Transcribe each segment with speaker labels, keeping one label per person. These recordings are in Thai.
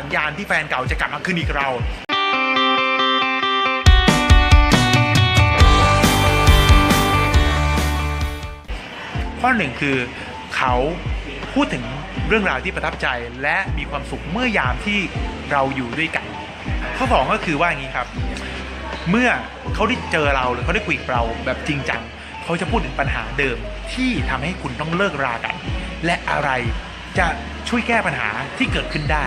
Speaker 1: สัญญาณที่แฟนเก่าจะกลับมาคืนอีกเราข้อหนึ่งคือเขาพูดถึงเรื่องราวที่ประทับใจและมีความสุขเมื่อยามที่เราอยู่ด้วยกัน ข้อสองก็คือว่าอย่างนี้ครับ เมื่อเขาได้เจอเราหรือเขาได้คุยกับเราแบบจริงจังเขาจะพูดถึงปัญหาเดิมที่ทำให้คุณต้องเลิกรากัน และอะไรจะช่วยแก้ปัญหาที่เกิดขึ้นได้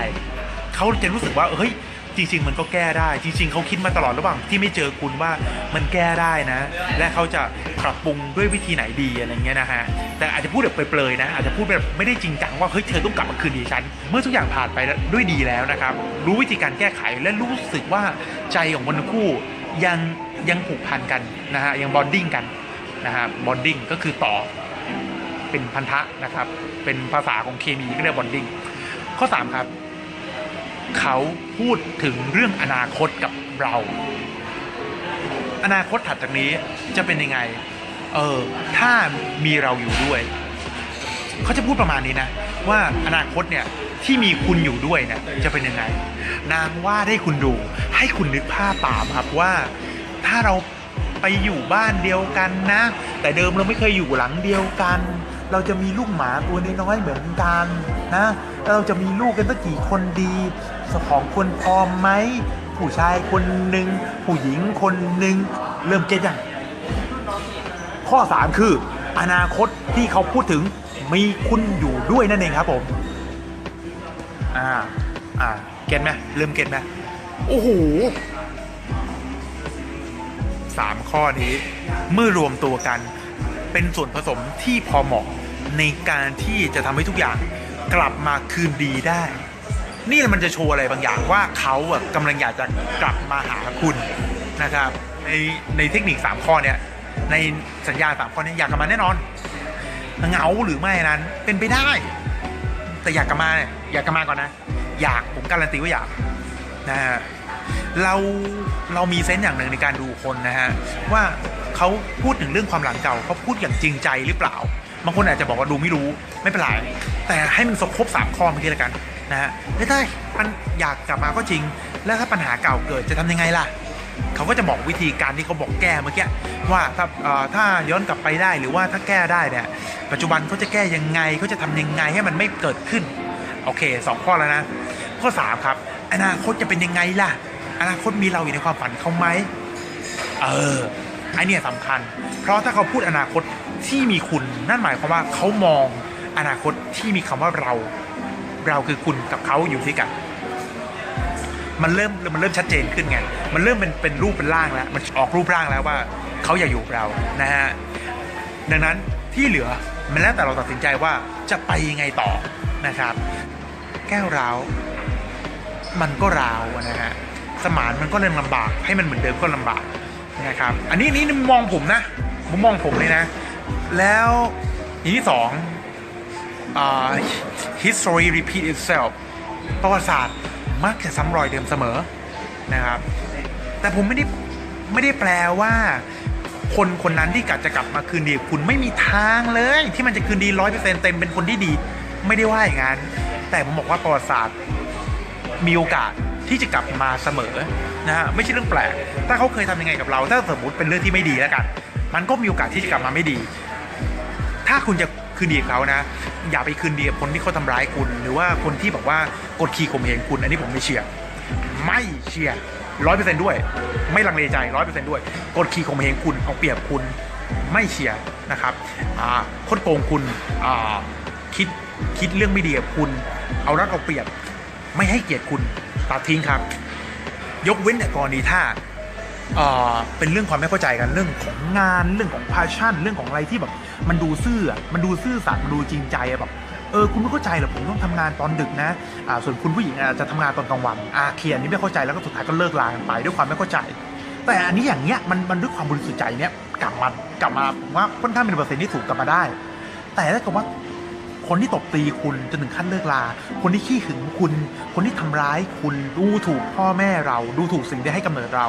Speaker 1: เขาจะรู้สึกว่าเฮ้ยจริงๆ มันก็แก้ได้ จริง ๆเขาคิดมาตลอดระหว่างที่ไม่เจอคุณว่ามันแก้ได้นะ และเขาจะปรับปรุงด้วยวิธีไหนดีอะไรเงี้ยนะฮะแต่อาจจะพูดแบบเปรยๆนะ อาจจะพูดแบบไม่ได้จริงจังว่าเฮ้ยเธอต้องกลับมาคืนดีฉัน เมื่อทุกอย่างผ่านไปด้วยดีแล้วนะครับ รู้วิธีการแก้ไขและรู้สึกว่าใจของคนคู่ยังยังผูกพันกันนะฮะยังบอนดิ้งกันนะฮะบอนดิ้งก็คือต่อเป็นพันธะนะครับเป็นภาษาของเคมีก็เรียกบอนดิ้งข้อ 3 ครับ เขาพูดถึงเรื่องอนาคตกับเรา อนาคตถัดจากนี้จะเป็นยังไง เออ ถ้ามีเราอยู่ด้วย เขาจะพูดประมาณนี้นะ ว่าอนาคตเนี่ยที่มีคุณอยู่ด้วยเนี่ยจะเป็นยังไง นางว่าดให้คุณดู ให้คุณนึกภาพตามครับว่า ถ้าเราไปอยู่บ้านเดียวกันนะ แต่เดิมเราไม่เคยอยู่หลังเดียวกัน เราจะมีลูกหมาตัวน้อยๆเหมือนกันนะเราจะมีลูกกันสักกี่คนดีสองคนพอไหมผู้ชายคนหนึ่งผู้หญิงคนหนึ่งเริ่มเก็ตยังข้อ 3 คือ อนาคตที่เขาพูดถึงมีคุณอยู่ด้วยนั่นเองครับผมอ่าอ่าเก็ตไหมเริ่มเก็ตไหมโอ้โหสามข้อนี้เมื่อรวมตัวกันเป็นส่วนผสมที่พอเหมาะ ในการที่จะทำให้ทุกอย่างกลับมาคืนดีได้ นี่มันจะโชว์อะไรบางอย่างว่าเขาอะกำลังอยากจะกลับมาหาคุณนะครับ ในในเทคนิค 3 ข้อเนี้ยในสัญญา 3 ข้อนี้อยากกลับมาแน่นอนเหงาหรือไม่นั้นเป็นไปได้ แต่อยากกลับมาอยากกลับมาก่อนนะ อยากผมการันตีว่าอยากนะฮะเราเรามีเซนส์อย่างหนึ่งในการดูคนนะฮะว่าเขาพูดถึงเรื่องความหลังเก่าเขาพูดอย่างจริงใจหรือเปล่า บางคนอาจจะบอกว่าดูไม่รู้ไม่เป็นไรแต่ให้มันครบสามข้อเมื่อกี้แล้วกันนะฮะได้มันอยากกลับมาก็จริง แล้วถ้าปัญหาเก่าเกิดจะทำยังไงล่ะเขาก็จะบอกวิธีการที่เขาบอกแก้เมื่อกี้ว่าถ้าเอ่อถ้าย้อนกลับไปได้หรือว่าถ้าแก้ได้เนี่ยปัจจุบันเขาจะแก้ยังไงเขาจะทำยังไงให้มันไม่เกิดขึ้นโอเคสองข้อแล้วนะ ข้อ 3 ครับ อนาคตจะเป็นยังไงล่ะ อนาคตมีเราอยู่ในความฝันเขาไหมเออไอเนี่ยสำคัญ เพราะถ้าเขาพูดอนาคต ที่มีคุณนั่นหมายความว่าเขามองอนาคตที่มีคำว่าเรา เราคือคุณกับเขาอยู่ด้วยกัน มันเริ่มมันเริ่มชัดเจนขึ้นไงมันเริ่มเป็นเป็นรูปเป็นร่างแล้ว มันออกรูปร่างแล้วว่าเขาอยากอยู่กับเรานะฮะดังนั้นที่เหลือมันแล้วแต่เราตัดสินใจว่าจะไปยังไงต่อนะครับ แก้วร้าวมันก็ร้าวนะฮะสมานมันก็เริ่มลำบาก ให้มันเหมือนเดิมก็ลำบากนะครับ อันนี้นี่มองผมนะมุมมองผมเลยนะ แล้วอย่างที่สอง history repeat itself ประวัติศาสตร์มักจะซ้ำรอยเดิมเสมอนะครับ แต่ผมไม่ได้ไม่ได้แปลว่าคนคนนั้นที่กัดจะกลับมาคืนดีคุณไม่มีทางเลย ที่มันจะคืนดีร้อยเปอร์เซ็นต์เต็มเป็นคนที่ดี ไม่ได้ว่าอย่างนั้น แต่ผมบอกว่าประวัติศาสตร์มีโอกาสที่จะกลับมาเสมอนะฮะไม่ใช่เรื่องแปลก ถ้าเขาเคยทำยังไงกับเรา ถ้าสมมติเป็นเรื่องที่ไม่ดีแล้วกัน มันก็มีโอกาสที่จะกลับมาไม่ดี ถ้าคุณจะคืนดีกับเขานะ อย่าไปคืนดีกับคนที่เขาทำร้ายคุณ หรือว่าคนที่บอกว่ากดขี่ข่มเหงคุณ อันนี้ผมไม่เชียร์ไม่เชียร์ร้อยเปอร์เซนต์ด้วย ไม่ลังเลใจร้อยเปอร์เซนต์ด้วย กดขี่ข่มเหงคุณเอาเปรียบคุณไม่เชียร์นะครับคดโกงคุณคิดคิดเรื่องไม่ดีกับคุณ เอารัดเอาเปรียบ ไม่ให้เกียรติคุณตัดทิ้งครับ ยกเว้นแต่กรณีถ้า เป็นเรื่องความไม่เข้าใจกันเรื่องของงานเรื่องของพาชั่น เรื่องของอะไรที่แบบ มันดูซื่ออะมันดูซื่อสัตย์มันดูจริงใจแบบเออคุณไม่เข้าใจเหรอผมต้องทำงานตอนดึกนะอ่าส่วนคุณผู้หญิงอาจจะทำงานตอนกลางวันอาเคียนนี้ไม่เข้าใจแล้วก็สุดท้ายก็เลิกลากันไปด้วยความไม่เข้าใจ แต่อันนี้อย่างเงี้ยมันมันด้วยความบริสุทธิ์ใจเนี้ยกลับมากลับมาผมว่าค่อนข้างเป็นเปอร์เซ็นต์ที่ถูกกลับมาได้ แต่ถ้าเกิดว่าคนที่ตบตีคุณจนถึงขั้นเลิกลา คนที่ขี้หึงคุณ คนที่ทำร้ายคุณดูถูกพ่อแม่เรา ดูถูกสิ่งที่ให้กำเนิดเรา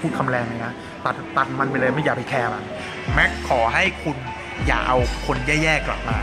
Speaker 1: พูดคำแรงเลยนะตัดตัดมันไปเลยไม่อย่าไปแคร์มันแม็กขอให้คุณอย่าเอาคนแย่ๆกลับมา